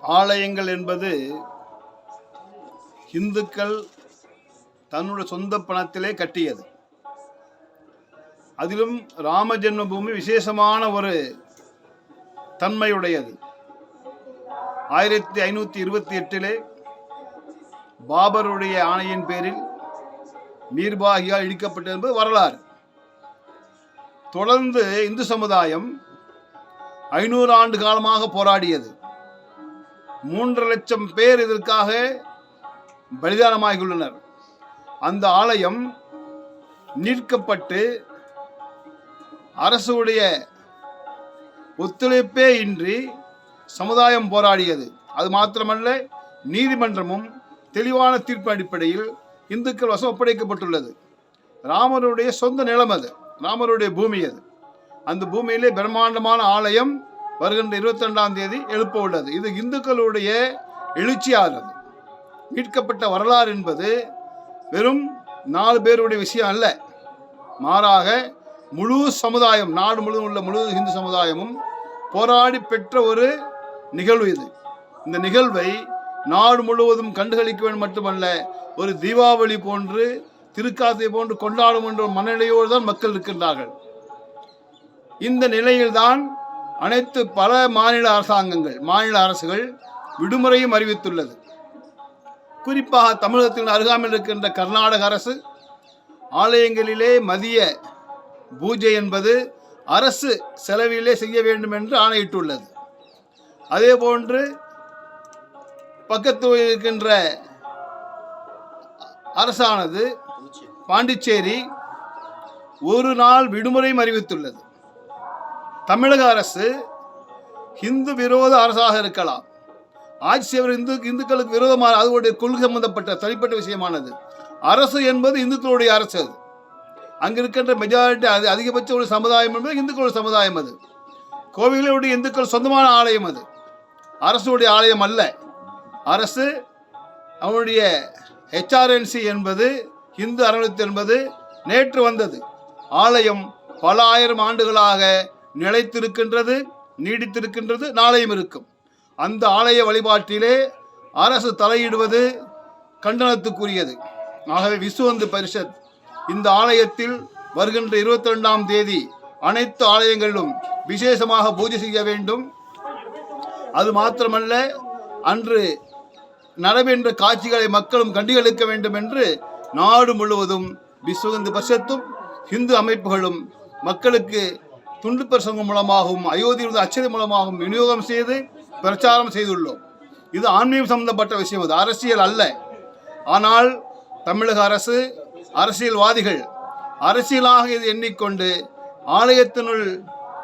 ஆலயங்கள் என்பது இந்துக்கள் தன்னுடைய சொந்த பணத்திலே கட்டியது. அதிலும் ராம ஜென்மபூமி விசேஷமான ஒரு தன்மையுடையது. ஆயிரத்தி ஐநூற்றி இருபத்தி எட்டிலே பாபருடைய ஆணையின் பேரில் மீர்பாகியால் இடிக்கப்பட்டது என்பது வரலாறு. தொடர்ந்து இந்து சமுதாயம் ஐநூறு ஆண்டு காலமாக போராடியது. மூன்று லட்சம் பேர் இதற்காக பலிதானமாகியுள்ளனர். அந்த ஆலயம் மீட்கப்பட்டு அரசுடைய ஒத்துழைப்பே இன்றி சமுதாயம் போராடியது. அது மாத்திரமல்ல நீதிமன்றமும் தெளிவான தீர்ப்பு அடிப்படையில் இந்துக்கள் வசம் ஒப்படைக்கப்பட்டுள்ளது ராமருடைய சொந்த நிலம் அது ராமருடைய பூமி அது. அந்த பூமியிலே பிரம்மாண்டமான ஆலயம் வருகின்ற இருபத்தி ரெண்டாம் தேதி எழுப்ப உள்ளது. இது இந்துக்களுடைய எழுச்சியாகிறது மீட்கப்பட்ட வரலாறு என்பது வெறும் நாலு பேருடைய விஷயம் அல்ல. மாறாக முழு சமுதாயம் நாடு முழுவதும் உள்ள முழு இந்து சமுதாயமும் போராடி பெற்ற ஒரு நிகழ்வு இது. இந்த நிகழ்வை நாடு முழுவதும் கண்டுகளிக்க வேண்டும் மட்டுமல்ல ஒரு தீபாவளி போன்று திருக்காத்தை போன்று கொண்டாடும் என்ற மனநிலையோடு தான் மக்கள் இருக்கின்றார்கள். இந்த நிலையில்தான் அனைத்து பல மாநில அரசாங்கங்கள் மாநில அரசுகள் விடுமுறையும் அறிவித்துள்ளது. குறிப்பாக தமிழகத்தின் அருகாமையில் இருக்கின்ற கர்நாடக அரசு ஆலயங்களிலே மதிய பூஜை என்பது அரசு செலவிலே செய்ய வேண்டும் என்று ஆணையிட்டுள்ளது. அதே போன்று பக்கத்தில் இருக்கின்ற அரசானது பாண்டிச்சேரி ஒரு நாள் விடுமுறையும் அறிவித்துள்ளது. தமிழக அரசு இந்து விரோத அரசாக இருக்கலாம். ஆட்சி செய்வர் இந்து இந்துக்களுக்கு விரோதமான அதனுடைய கொள்கை சம்பந்தப்பட்ட தனிப்பட்ட விஷயமானது. அரசு என்பது இந்துக்களுடைய அரசு அது. அங்கே இருக்கின்ற மெஜாரிட்டி அது அதிகபட்ச ஒரு சமுதாயம் என்பது இந்துக்களுடைய சமுதாயம் அது. கோவிலுடைய இந்துக்கள் சொந்தமான ஆலயம் அது. அரசுடைய ஆலயம் அல்ல. அரசு அவனுடைய ஹெச்ஆர்என்சி என்பது இந்து அறநிலையத்து என்பது நேற்று வந்தது. ஆலயம் பல ஆயிரம் ஆண்டுகளாக நிலைத்திருக்கின்றது நீடித்திருக்கின்றது நாளையும் இருக்கும். அந்த ஆலய வழிபாட்டிலே அரசு தலையிடுவது கண்டனத்துக்குரியது. ஆகவே விஸ்வந்து பரிஷத். இந்த ஆலயத்தில் வருகின்ற இருபத்தி ரெண்டாம் தேதி அனைத்து ஆலயங்களிலும் விசேஷமாக பூஜை செய்ய வேண்டும். அது மாத்திரமல்ல அன்று நடைபெற்ற காட்சிகளை மக்களும் கண்டுகளிக்க வேண்டும் என்று நாடு முழுவதும் விஸ்வந்து பரிஷத்தும் இந்து அமைப்புகளும் மக்களுக்கு துண்டு பிரசங்கம் மூலமாகவும் அயோத்தியிலிருந்து அச்சதி மூலமாகவும் விநியோகம் செய்து பிரச்சாரம் செய்துள்ளோம். இது ஆன்மீகம் சம்பந்தப்பட்ட விஷயம். அது அரசியல் அல்ல. ஆனால் தமிழக அரசு அரசியல்வாதிகள் அரசியலாக இது எண்ணிக்கொண்டு ஆலயத்தினுள்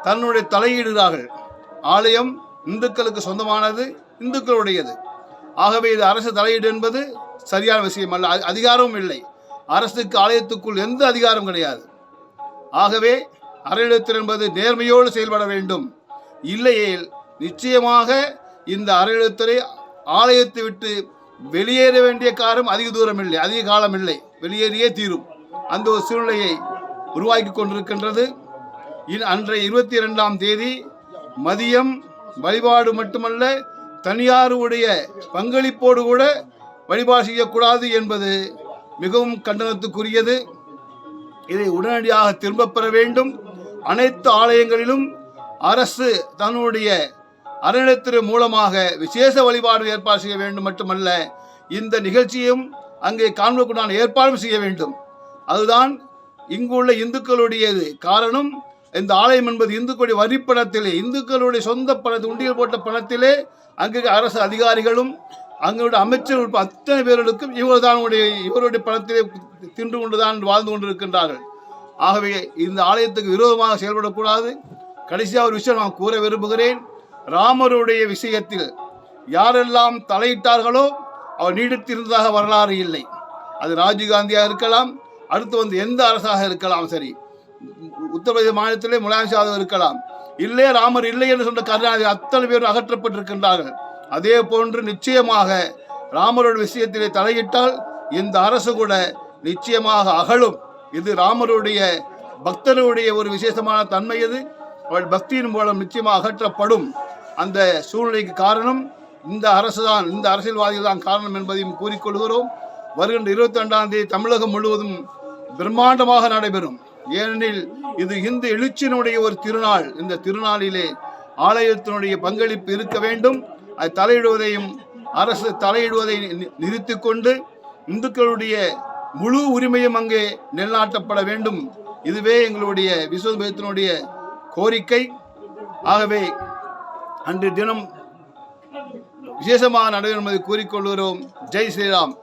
தன்னுடைய தலையிடுகிறார்கள். ஆலயம் இந்துக்களுக்கு சொந்தமானது இந்துக்களுடையது. ஆகவே இது அரசு தலையீடு என்பது சரியான விஷயம் அல்ல. அதிகாரமும் இல்லை. அரசுக்கு ஆலயத்துக்குள் எந்த அதிகாரம் கிடையாது. ஆகவே அறநிலையத்தில் என்பது நேர்மையோடு செயல்பட வேண்டும். இல்லையேல் நிச்சயமாக இந்த அறநிலையத்துறை ஆலயத்தை விட்டு வெளியேற வேண்டிய காரம் அதிக தூரம் இல்லை அதிக காலம் இல்லை. வெளியேறியே தீரும். அந்த ஒரு சூழ்நிலையை உருவாக்கி கொண்டிருக்கின்றது. இன் அன்றைய இருபத்தி இரண்டாம் தேதி மதியம் வழிபாடு மட்டுமல்ல தனியாருடைய பங்களிப்போடு கூட வழிபாடு செய்யக்கூடாது என்பது மிகவும் கண்டனத்துக்குரியது. இதை உடனடியாக திரும்பப் பெற வேண்டும். அனைத்து ஆலயங்களிலும் அரசு தன்னுடைய அறநிலையத்துறை மூலமாக விசேஷ வழிபாடு ஏற்பாடு செய்ய வேண்டும் மட்டுமல்ல இந்த நிகழ்ச்சியும் அங்கே காண்பதற்குண்டான ஏற்பாடும் செய்ய வேண்டும். அதுதான் இங்குள்ள இந்துக்களுடையது காரணம். இந்த ஆலயம் என்பது இந்துக்களுடைய வரிப்பணத்திலே இந்துக்களுடைய சொந்த பணத்து உண்டியல் போட்ட பணத்திலே அங்கு அரசு அதிகாரிகளும் அங்களுடைய அமைச்சர் அத்தனை பேர்களுக்கும் இவர்தான் இவருடைய பணத்திலே தின்று கொண்டுதான் வாழ்ந்து கொண்டிருக்கின்றார்கள். ஆகவே இந்த ஆலயத்துக்கு விரோதமாக செயல்படக்கூடாது. கடைசியாக ஒரு விஷயம் நான் கூற விரும்புகிறேன். ராமருடைய விஷயத்தில் யாரெல்லாம் தலையிட்டார்களோ அவர் நீடித்திருந்ததாக வரலாறு இல்லை. அது ராஜீவ்காந்தியாக இருக்கலாம் அடுத்து வந்து எந்த அரசாக இருக்கலாம் சரி. உத்தரப்பிரதேச மாநிலத்திலே முலாயம் யாதவ் இருக்கலாம். இல்லை ராமர் இல்லை என்று சொன்ன கருணாநிதி அத்தனை பேர் அகற்றப்பட்டிருக்கின்றார்கள். அதே போன்று நிச்சயமாக ராமரோட விஷயத்திலே தலையிட்டால் இந்த அரசு கூட நிச்சயமாக அகலும். இது ராமருடைய பக்தருடைய ஒரு விசேஷமான தன்மை இது அவள் பக்தியின் மூலம் நிச்சயமாக அகற்றப்படும் அந்த சூழ்நிலைக்கு காரணம். இந்த அரசு தான் இந்த அரசியல்வாதிகள் தான் காரணம் என்பதையும் கூறிக்கொள்கிறோம். வருகின்ற இருபத்தி ரெண்டாம் தேதி தமிழகம் முழுவதும் பிரம்மாண்டமாக நடைபெறும். ஏனெனில் இது இந்து எழுச்சியினுடைய ஒரு திருநாள். இந்த திருநாளிலே ஆலயத்தினுடைய பங்களிப்பு இருக்க வேண்டும். அது தலையிடுவதையும் அரசு தலையிடுவதை நிறுத்தி கொண்டு இந்துக்களுடைய முழு உரிமையும் அங்கே நிலைநாட்டப்பட வேண்டும். இதுவே எங்களுடைய விஸ்வபேதத்தினுடைய கோரிக்கை. ஆகவே அன்று தினம் விசேஷமாக நடைபெறும் என்பதை கூறிக்கொள்கிறோம். ஜெய் ஸ்ரீராம்.